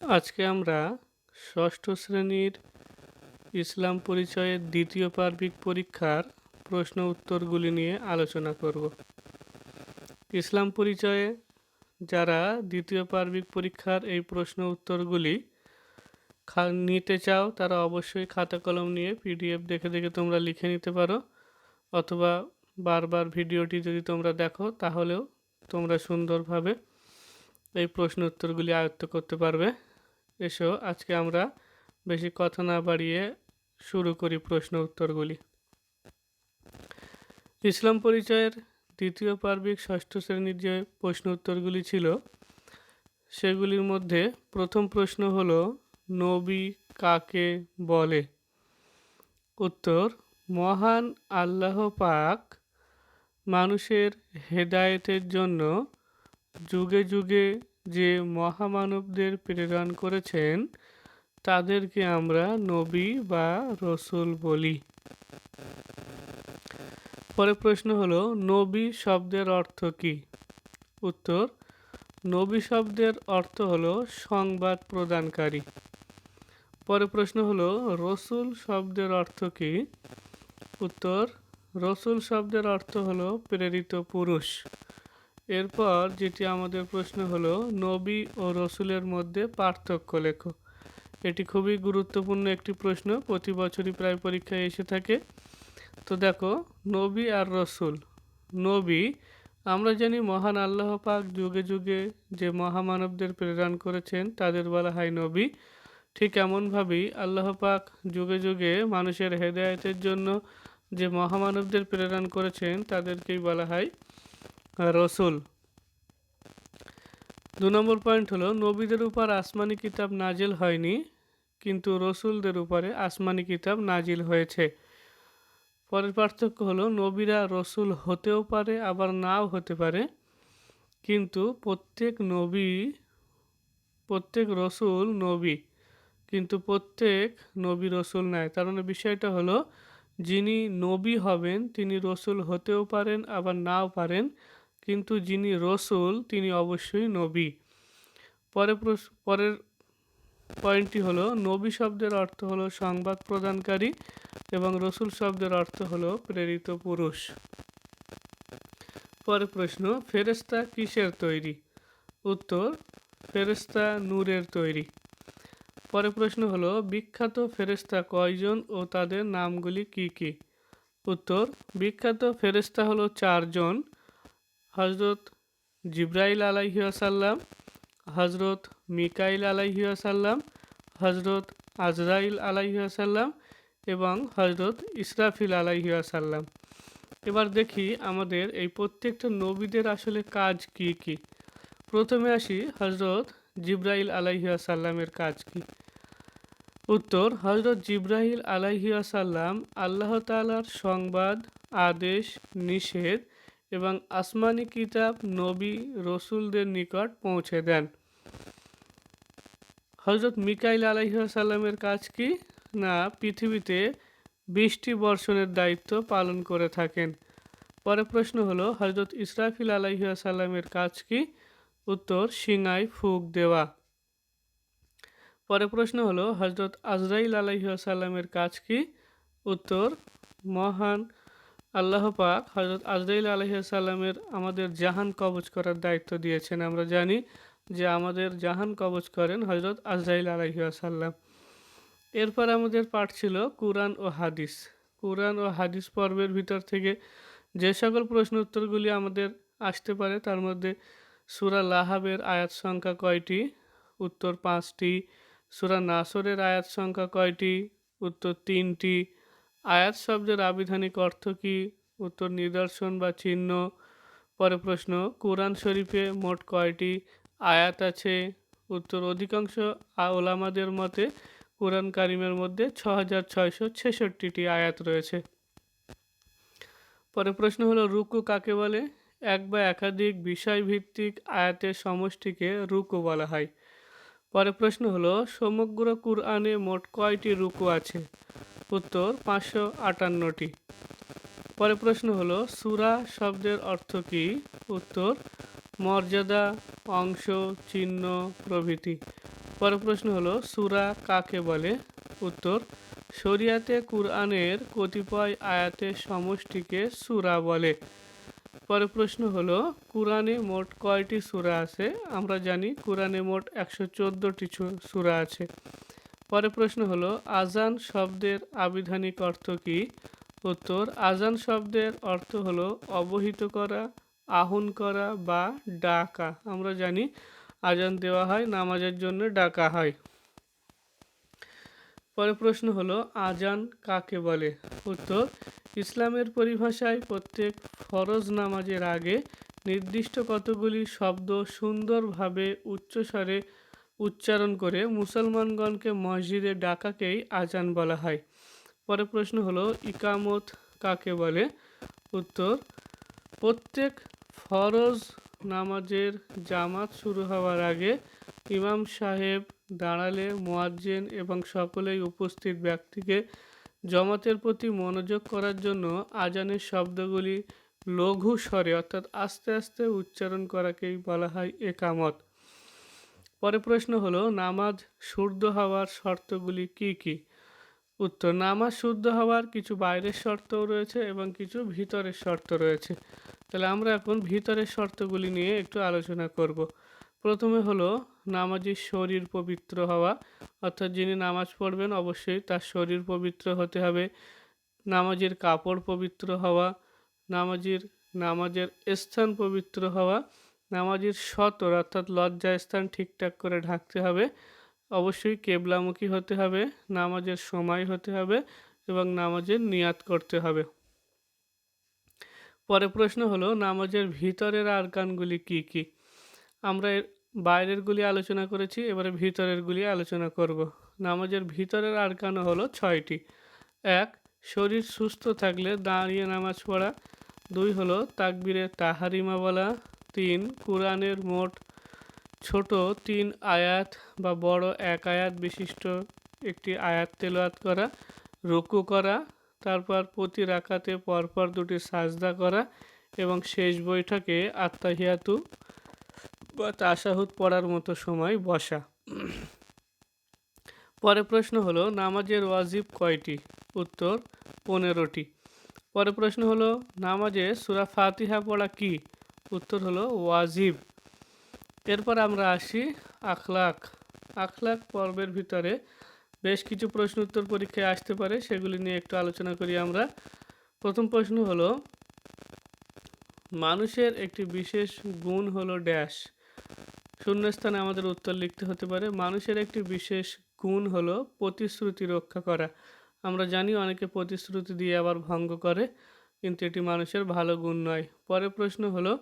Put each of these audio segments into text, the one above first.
আজকে আমরা ষষ্ঠ শ্রেণির ইসলাম পরিচয়ের দ্বিতীয় পার্বিক পরীক্ষার প্রশ্ন উত্তরগুলি নিয়ে আলোচনা করব। ইসলাম পরিচয়ে যারা দ্বিতীয় পার্বিক পরীক্ষার এই প্রশ্ন উত্তরগুলি নিতে চাও, তারা অবশ্যই খাতা কলম নিয়ে পিডিএফ দেখে দেখে তোমরা লিখে নিতে পারো অথবা বারবার ভিডিওটি যদি তোমরা দেখো, তাহলেও তোমরা সুন্দরভাবে এই প্রশ্ন উত্তরগুলি আয়ত্ত করতে পারবে। এসো, আজকে আমরা বেশি কথা না বাড়িয়ে শুরু করি প্রশ্ন উত্তরগুলি। ইসলাম পরিচয়ের দ্বিতীয় পার্বিক ষষ্ঠ শ্রেণির যে প্রশ্ন উত্তরগুলি ছিল, সেগুলির মধ্যে প্রথম প্রশ্ন হলো, নবী কাকে বলে? উত্তর, মহান আল্লাহ পাক মানুষের হেদায়েতের জন্য যুগে যুগে যে মহামানবদের প্রেরণ করেছেন, তাদেরকে আমরা নবী বা রসুল বলি। পরে প্রশ্ন হলো, নবী শব্দের অর্থ কী? উত্তর, নবী শব্দের অর্থ হলো সংবাদ প্রদানকারী। পরে প্রশ্ন হলো, রসুল শব্দের অর্থ কী? উত্তর, রসুল শব্দের অর্থ হলো প্রেরিত পুরুষ। এরপর যেটি আমাদের প্রশ্ন হলো, নবী ও রসুলের মধ্যে পার্থক্য লেখো। এটি খুবই গুরুত্বপূর্ণ একটি প্রশ্ন, প্রতি বছরই প্রায় পরীক্ষায় এসে থাকে। তো দেখো, নবী আর রসুল। নবী, আমরা জানি মহান আল্লাহ পাক যুগে যুগে যে মহামানবদের প্রেরণ করেছেন, তাদের বলা হয় নবী। ঠিক এমনভাবেই আল্লাহ পাক যুগে যুগে মানুষের হেদায়েতের জন্য যে মহামানবদের প্রেরণ করেছেন, তাদেরকেই বলা হয় রসুল। দু নম্বর পয়েন্ট হলো, নবীদের উপর আসমানি কিতাব নাজিল হয়নি, কিন্তু রসুলদের উপরে আসমানি কিতাব নাজিল হয়েছে। পরের পার্থক্য হলো, নবীরা রসুল হতেও পারে, আবার নাও হতে পারে, কিন্তু প্রত্যেক নবী, প্রত্যেক রসুল নবী, কিন্তু প্রত্যেক নবী রসুল নয় তার মানে বিষয়টা হলো, যিনি নবী হবেন, তিনি রসুল হতেও পারেন, আবার নাও পারেন কিন্তু যিনি রসুল, তিনি অবশ্যই নবী। পরে পরের পয়েন্টটি হলো, নবী শব্দের অর্থ হলো সংবাদ প্রদানকারী এবং রসুল শব্দের অর্থ হলো প্রেরিত পুরুষ। পরে প্রশ্ন ফেরেস্তা কিসের তৈরি? উত্তর ফেরেস্তা নূরের তৈরি। পরে প্রশ্ন হলো, বিখ্যাত ফেরেস্তা কয়জন ও তাদের নামগুলি কি কি? উত্তর, বিখ্যাত ফেরেস্তা হলো চারজন। হজরত জিব্রাইল আলাইহিয়াসাল্লাম হজরত মিকাইল আলাইহিয়াসাল্লাম হজরত আজরাইল আলাইহিয়াসাল্লাম এবং হজরত ইসরাফিল আলাইহিয়াসাল্লাম এবার দেখি আমাদের এই প্রত্যেকটা নবীদের আসলে কাজ কি কি। প্রথমে আসি হজরত জিব্রাইল আলাইহিয়াসাল্লামের কাজ কি। উত্তর হজরত জিব্রাহিল আলাইহিয়াসাল্লাম আল্লাহ তালার সংবাদ, আদেশ, নিষেধ এবং আসমানি কিতাব নবী রসুলদের নিকট পৌঁছে দেন। হজরত মিকাইল আলাইসাল্লামের কাজ কি? না, পৃথিবীতে বৃষ্টি বর্ষণের দায়িত্ব পালন করে থাকেন। পরে প্রশ্ন হলো হজরত ইসরাফিল আলাইসাল্লামের কাজ কি? উত্তর, সিঙায় ফুক দেওয়া। পরে প্রশ্ন হলো হজরত আজরাইল আলাইসাল্লামের কাজ কি? উত্তর, মহান আল্লাহ পাক হজরত আজরাইল আলহিসাল্লামের আমাদের জাহান কবচ করার দায়িত্ব দিয়েছেন। আমরা জানি যে আমাদের জাহান কবচ করেন হজরত আজরাইল আলহিসাল্লাম এরপর আমাদের পাঠ ছিল কুরআন ও হাদিস। কুরআন ও হাদিস পর্বের ভিতর থেকে যে সকল প্রশ্ন উত্তরগুলি আমাদের আসতে পারে, তার মধ্যে সুরা লাহাবের আয়াত সংখ্যা কয়টি? উত্তর পাঁচটি। সুরা নাসরের আয়াত সংখ্যা কয়টি? উত্তর তিনটি। আয়াত শব্দের আবিধানিক অর্থ কী? উত্তর, নিদর্শন বা চিহ্ন। পরে প্রশ্ন, কোরআন শরীফে মোট কয়টি আয়াত আছে? উত্তর, অধিকাংশ ওলামাদের মতে কোরআন কারিমের মধ্যে ছ হাজার ছয়শো ছেষট্টিটি আয়াত রয়েছে। পরে প্রশ্ন হলো, রুকু কাকে বলে? এক বা একাধিক বিষয়ভিত্তিক আয়াতের সমষ্টিকে রুকু বলা হয়। পরে প্রশ্ন হলো, সমগ্র কুরআনে মোট কয়টি রুকু আছে? উত্তর পাঁচশো আটান্নটি। পরে প্রশ্ন হলো, সুরা শব্দের অর্থ কী? উত্তর, মর্যাদা, অংশ, চিহ্ন, প্রভৃতি। পরের প্রশ্ন হলো, সুরা কাকে বলে? উত্তর, শরিয়াতে কুরআনের কতিপয় আয়াতের সমষ্টিকে সুরা বলে। পরের প্রশ্ন হলো, কোরআনে মোট কয়টি সূরা আছে? আমরা জানি কোরআনে মোট একশো চোদ্দোটি সূরা আছে। পরের প্রশ্ন হলো, আজান শব্দের আবিধানিক অর্থ কী? উত্তর, আজান শব্দের অর্থ হলো অবহিত করা আহ্বান করা বা ডাকা। আমরা জানি আজান দেওয়া হয়, নামাজের জন্য ডাকা হয়। পরের প্রশ্ন হলো, আজান কাকে বলে? উত্তর, ইসলামের পরিভাষায় প্রত্যেক ফরজ নামাজের আগে নির্দিষ্ট কতগুলি শব্দ সুন্দরভাবে উচ্চস্বরে উচ্চারণ করে মুসলমানগণকে মসজিদে ডাকাকেই আজান বলা হয়। পরের প্রশ্ন হলো, ইকামত কাকে বলে? উত্তর, প্রত্যেক ফরজ নামাজের জামাত শুরু হওয়ার আগে ইমাম সাহেব, দাঁড়ালে মোয়াজ্জেন এবং সকলেই উপস্থিত ব্যক্তিকে জমাতের প্রতি মনোযোগ করার জন্য আজানের শব্দগুলি লঘু স্বরে অর্থাৎ আস্তে আস্তে উচ্চারণ করাকেই বলা হয় একামত। পরে প্রশ্ন হলো, নামাজ শুদ্ধ হওয়ার শর্তগুলি কি কি? উত্তর, নামাজ শুদ্ধ হওয়ার কিছু বাইরের শর্তও রয়েছে এবং কিছু ভিতরের শর্ত রয়েছে। তাহলে আমরা এখন ভিতরের শর্তগুলি নিয়ে একটু আলোচনা করব। প্রথমে হলো নামাজের শরীর পবিত্র হওয়া। অর্থাৎ যিনি নামাজ পড়বেন, অবশ্যই তার শরীর পবিত্র হতে হবে। নামাজের কাপড় পবিত্র হওয়া, নামাজের নামাজের স্থান পবিত্র হওয়া নামাজের সতর অর্থাৎ লজ্জা স্থান ঠিকঠাক করে ঢাকতে হবে। অবশ্যই কেবলামুখী হতে হবে, নামাজের সময় হতে হবে এবং নামাজের নিয়াত করতে হবে। পরে প্রশ্ন হলো, নামাজের ভিতরের আরকানগুলি কি কি? আমরা বাইরেরগুলি আলোচনা করেছি, এবারে ভিতরেরগুলি আলোচনা করব। নামাজের ভিতরের আরকানও হলো ছয়টি। এক, শরীর সুস্থ থাকলে দাঁড়িয়ে নামাজ পড়া। দুই হলো তাকবিরে তাহারিমা বলা। তিন, কোরআনের মোট ছোট তিন আয়াত বা বড় এক আয়াত বিশিষ্ট একটি আয়াত তেলোয়াত করা, রুকু করা, তারপর প্রতি রাখাতে পরপর দুটি সাজদা করা এবং শেষ বৈঠকে আত্মাহিয়াতু বা তাসাহুদ পড়ার মতো সময় বসা। পরে প্রশ্ন হলো, নামাজের ওয়াজিব কয়টি? উত্তর, পনেরোটি। পরে প্রশ্ন হলো, নামাজে সুরা ফাতিহা পড়া কি? উত্তর হলো ওয়াজিব। এরপর আমরা আসি আখলাক। আখলাক পর্বের ভিতরে বেশ কিছু প্রশ্ন উত্তর পরীক্ষায় আসতে পারে, সেগুলি নিয়ে একটু আলোচনা করি আমরা। প্রথম প্রশ্ন হলো, মানুষের একটি বিশেষ গুণ হলো ড্যাশ। শূন্যস্থানে আমাদের উত্তর লিখতে হতে পারে, মানুষের একটি বিশেষ গুণ হলো প্রতিশ্রুতি রক্ষা করা। আমরা জানি অনেকে প্রতিশ্রুতি দিয়ে আবার ভঙ্গ করে। কিন্তু এটি মানুষের ভালো গুণ নয়। পরের প্রশ্ন হলো,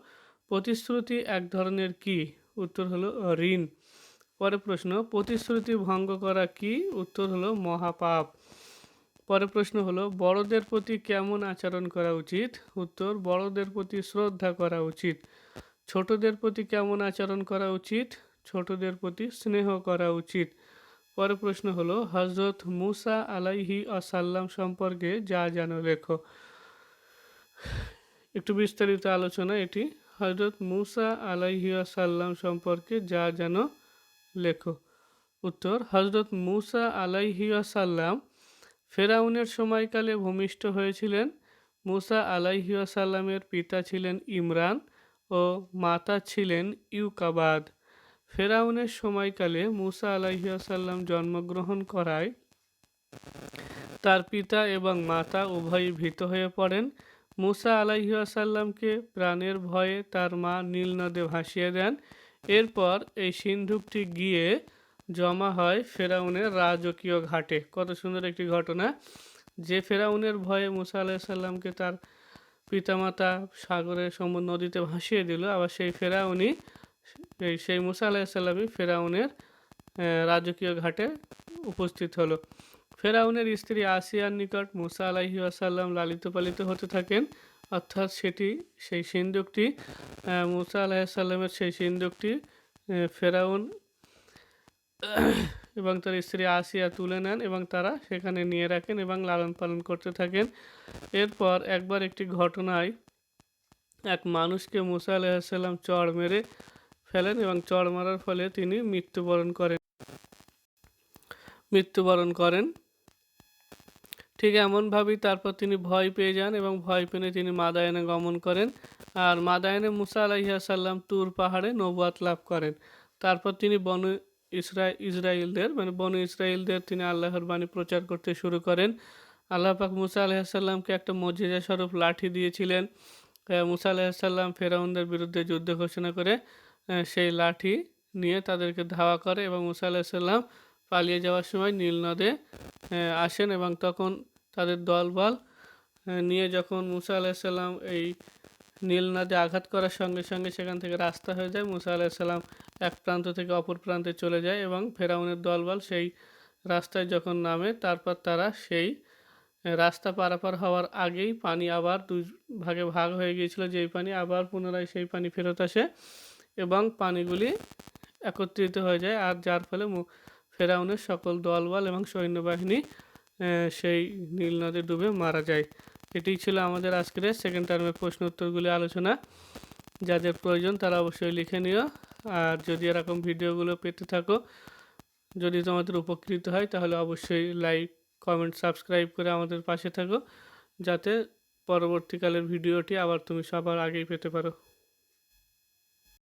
প্রতিশ্রুতি এক ধরনের কি? উত্তর হলো ঋণ। পরের প্রশ্ন, প্রতিশ্রুতি ভঙ্গ করা কি? উত্তর হলো, মহাপাপ। পরের প্রশ্ন হলো, বড়দের প্রতি কেমন আচরণ করা উচিত? উত্তর, বড়দের প্রতি শ্রদ্ধা করা উচিত। ছোটদের প্রতি কেমন আচরণ করা উচিত? ছোটদের প্রতি স্নেহ করা উচিত। পরের প্রশ্ন হলো হজরত মুসা আলাইহি আসাল্লাম সম্পর্কে যা জানো লেখো। একটু বিস্তারিত আলোচনা এটি। হজরত মুসা আলাইহি আসাল্লাম সম্পর্কে যা যেন লেখো। উত্তর হজরত মুসা আলাইহি আসাল্লাম ফেরাউনের সময়কালে ভূমিষ্ঠ হয়েছিলেন। মুসা আলাইহি আসাল্লামের পিতা ছিলেন ইমরান ও মাতা ছিলেন ইউকাবাদ। ফেরাউনের সময়কালে মুসা আলাইসাল্লাম জন্মগ্রহণ করায় তার পিতা এবং মাতা উভয়ই ভীত হয়ে পড়েন। মুসা আলাইসাল্লামকে প্রাণের ভয়ে তার মা নীল নদে ভাসিয়ে দেন। এরপর এই সিন্ধুকটি গিয়ে জমা হয় ফেরাউনের রাজকীয় ঘাটে। কত সুন্দর একটি ঘটনা। যে ফেরাউনের ভয়ে মুসা আলাইসাল্লামকে তার পিতামাতা সাগরে সমুদ্র নদীতে ভাসিয়ে দিল, আবার সেই ফেরাউনি সেই মুসা আলাহিসাল্লামই ফেরাউনের রাজকীয় ঘাটে উপস্থিত হলো। ফেরাউনের স্ত্রী আসিয়ার নিকট মুসা আলাহি আসাল্লাম লালিত পালিত হতে থাকেন। অর্থাৎ সেটি সেই সিন্দুকটি মুসা আলাহিসাল্লামের সেই সিন্দুকটি ফেরাউন এবং তার স্ত্রী আসিয়া তুলে নেন এবং তারা সেখানে নিয়ে রাখেন এবং লালন পালন করতে থাকেন। এরপর একবার একটি ঘটনায় এক মানুষকে মুসা আলাহিসাল্লাম চড় মেরে ফেলেন এবং চড় মারার ফলে তিনি মৃত্যুবরণ করেন। মৃত্যুবরণ করেন। ঠিক এমনভাবেই তারপর তিনি ভয় পেয়ে যান এবং ভয় পেয়ে তিনি মাদায়নে গমন করেন। আর মাদায়নে মুসা আলাইসাল্লাম তুর পাহাড়ে নবুয়াত লাভ করেন। তারপর তিনি বন ইসরা ইসরায়েলদের মানে বন ইসরায়েলদের তিনি আল্লাহর বাণী প্রচার করতে শুরু করেন। আল্লাহ পাক মুসা আলাইসাল্লামকে একটা মজিজা স্বরূপ লাঠি দিয়েছিলেন। মুসা আলাইসাল্লাম ফেরাউনদের বিরুদ্ধে যুদ্ধ ঘোষণা করে সেই লাঠি নিয়ে তাদেরকে ধাওয়া করে এবং মুসা আলাহিসাল্লাম পালিয়ে যাওয়ার সময় নীল নদে আসেন এবং তখন তাদের দলবল নিয়ে যখন মুসা আলাহিসাল্লাম এই নীল নদে আঘাত করার সঙ্গে সঙ্গে সেখান থেকে রাস্তা হয়ে যায়, মুসা আলাহিসাল্লাম এক প্রান্ত থেকে অপর প্রান্তে চলে যায় এবং ফেরাউনের দলবল সেই রাস্তায় যখন নামে, তারপর তারা সেই রাস্তা পারাপার হওয়ার আগেই পানি আবার দুই ভাগে ভাগ হয়ে গিয়েছিল, যেই পানি আবার পুনরায় সেই পানি ফেরত আসে এবং পানিগুলি একত্রিত হয়ে যায়, আর যার ফলে ফেরাউনের সকল দলবল এবং সৈন্যবাহিনী সেই নীল নদে ডুবে মারা যায়। এটি ছিল আমাদের আজকের সেকেন্ড টার্মের প্রশ্ন উত্তরগুলি আলোচনা। যাদের প্রয়োজন তারা অবশ্যই লিখে নিও। আর যদি এরকম ভিডিওগুলো পেতে থাকো, যদি তোমাদের উপকৃত হয়, তাহলে অবশ্যই লাইক কমেন্ট সাবস্ক্রাইব করে আমাদের পাশে থাকো। যাতে পরবর্তীকালের ভিডিওটি আবার তুমি সবার আগেই পেতে পারো।